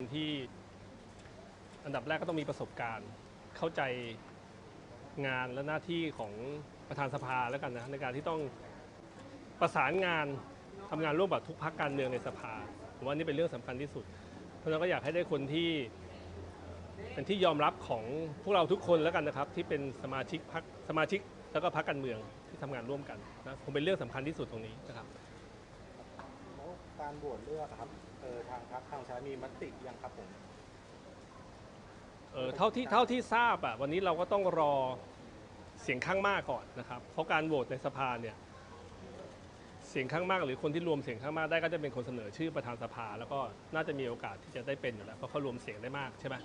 ที่อันดับแรกก็ต้องมีประสบการณ์ เข้าใจงานและหน้าที่ของประธานสภาแล้วกันนะในการที่ต้องประสานงานทำงานร่วมกับทุกพักการเมืองในสภาผมว่านี่เป็นเรื่องสำคัญที่สุด เพราะฉะนั้นก็อยากให้ได้คนที่เป็นที่ยอมรับของพวกเราทุกคนแล้วกันนะครับ ที่เป็นสมาชิกพักสมาชิกแล้วก็พักการเมืองที่ทำงานร่วมกันนะผมเป็นเรื่องสำคัญที่สุดตรงนี้นะครับการโหวตเลือกอะครับ เออทางพรรคทางชามีมติยังครับผม เออเท่าที่เท่าที่ทราบอะวันนี้เราก็ต้องรอเสียงข้างมากก่อนนะครับ เพราะการโหวตในสภาเนี่ยเสียงข้างมากหรือคนที่รวมเสียงข้างมากได้ก็จะเป็นคนเสนอชื่อประธานสภา แล้วก็น่าจะมีโอกาสที่จะได้เป็นอยู่แล้วเพราะเขารวมเสียงได้มากใช่ไหม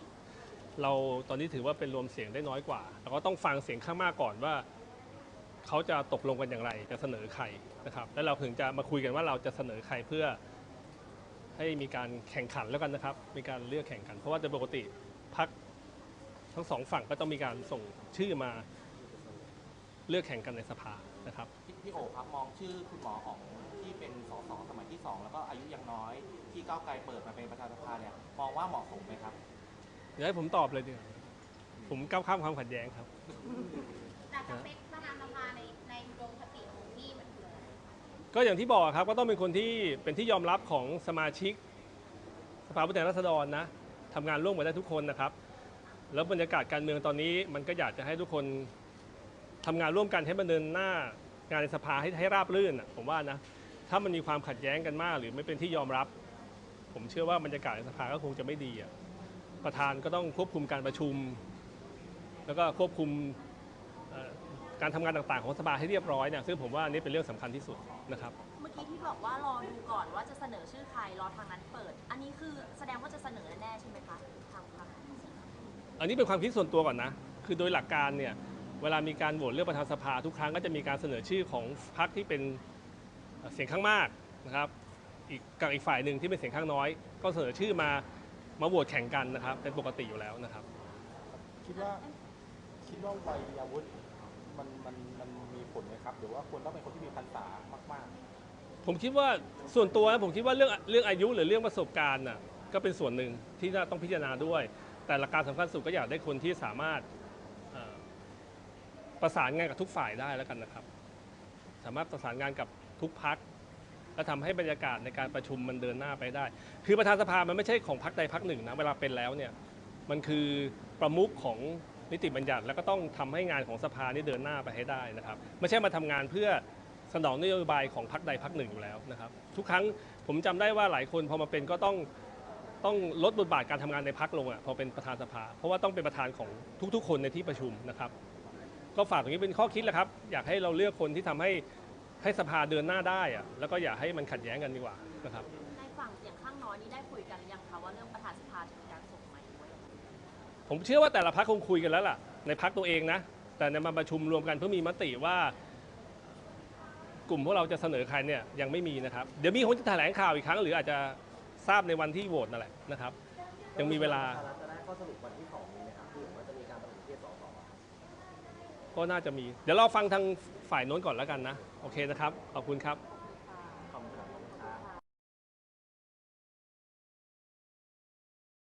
เราตอนนี้ถือว่าเป็นรวมเสียงได้น้อยกว่าเราก็ต้องฟังเสียงข้างมากก่อนว่า เขาจะตกลงกันอย่างไรจะเสนอใครนะครับ แล้วเราถึงจะมาคุยกันว่าเราจะเสนอใครเพื่อ ให้มีการแข่งขันแล้วกันนะครับ มีการเลือกแข่งกัน เพราะว่าโดยปกติพักทั้งสองฝั่งก็ต้องมีการส่งชื่อมาเลือกแข่งกันในสภานะครับ พี่พี่โอครับมองชื่อคุณหมออ๋องที่เป็นสสสมัยที่สองแล้วก็อายุยังน้อย ที่ก้าวไกลเปิดมาเป็นประธานสภาเนี่ยมองว่าเหมาะสมไหมครับเดี๋ยวให้ผมตอบเลยดีกว่าผมก้าวข้ามความขัดแย้งครับ แต่สเปค ก็อย่างที่บอกครับก็ต้องเป็นคนที่เป็นที่ยอมรับของสมาชิก สภาผู้แทนราษฎรนะทำงานร่วมกันได้ทุกคนนะครับ แล้วบรรยากาศการเมืองตอนนี้มันก็อยากจะให้ทุกคนทำงานร่วมกันให้มันเดินหน้างานในสภาให้ให้ราบรื่นอะผมว่านะถ้ามันมีความขัดแย้งกันมาก หรือไม่เป็นที่ยอมรับ ผมเชื่อว่าบรรยากาศในสภาก็คงจะไม่ดีอะประธานก็ต้องควบคุมการประชุม แล้วก็ควบคุมเอ่อ การทำงานต่างๆของสภาให้เรียบร้อยเนี่ยซึ่งผมว่าอันนี้เป็นเรื่องสำคัญที่สุดนะครับ เมื่อกี้ที่บอกว่ารอดูก่อนว่าจะเสนอชื่อใครรอทางนั้นเปิด อันนี้คือแสดงว่าจะเสนอแน่ๆใช่ไหมคะทางพรรคอันนี้เป็นความคิดส่วนตัวก่อนนะ คือโดยหลักการเนี่ยเวลามีการโหวตเลือกประธานสภาทุกครั้งก็จะมีการเสนอชื่อของพรรคที่เป็นเสียงข้างมากนะครับอีกกับอีกฝ่ายหนึ่งที่เป็นเสียงข้างน้อย ก็เสนอชื่อมามาโหวตแข่งกันนะครับเป็นปกติอยู่แล้วนะครับ คิดว่าคิดว่าวัยวุฒิ มันมันมีผลไหมครับ หรือว่าควรต้องเป็นคนที่มีพรรษามากๆ ผมคิดว่าส่วนตัวนะผมคิดว่าเรื่องเรื่องอายุหรือเรื่องประสบการณ์น่ะก็เป็นส่วนหนึ่งที่ต้องพิจารณาด้วย แต่หลักการสำคัญสุดก็อยากได้คนที่สามารถประสานงานกับทุกฝ่ายได้แล้วกันนะครับ สามารถประสานงานกับทุกพักและทำให้บรรยากาศในการประชุมมันเดินหน้าไปได้ คือประธานสภามันไม่ใช่ของพักใดพักหนึ่งนะ เวลาเป็นแล้วเนี่ย มันคือประมุขของ นิติบัญญัติแล้วก็ต้องทำให้งานของสภานี่เดินหน้าไปให้ได้นะครับ ไม่ใช่มาทำงานเพื่อสนองนโยบายของพักใดพักหนึ่งอยู่แล้วนะครับ ทุกครั้งผมจำได้ว่าหลายคนพอมาเป็นก็ต้องต้องลดบทบาทการทำงานในพักลงอะพอเป็นประธานสภา เพราะว่าต้องเป็นประธานของทุกๆ คนในที่ประชุมนะครับ ก็ฝากตรงนี้เป็นข้อคิดแหละครับ อยากให้เราเลือกคนที่ทำให้ให้สภาเดินหน้าได้อะแล้วก็อย่าให้มันขัดแย้งกันดีกว่านะครับในฝั่งเสียงข้างน้อยนี่ได้คุยกันหรือยังคะว่าเรื่องประธานสภาจะ ผมเชื่อว่าแต่ละพักคงคุยกันแล้วล่ะ ในพักตัวเองนะ แต่ในมาประชุมรวมกันเพื่อมีมติว่า กลุ่มพวกเราจะเสนอใครเนี่ยยังไม่มีนะครับ เดี๋ยวมีคนจะแถลงข่าวอีกครั้ง หรืออาจจะทราบในวันที่โหวตนั่นแหละนะครับ ยังมีเวลา จะได้ข้อสรุปวันที่สองนี้ไหมครับที่เห็นว่าจะมีการประชุมที่สสก็น่าจะมี เดี๋ยวเราฟังทางฝ่ายโน้นก่อนแล้วกันนะ โอเคนะครับ ขอบคุณครับ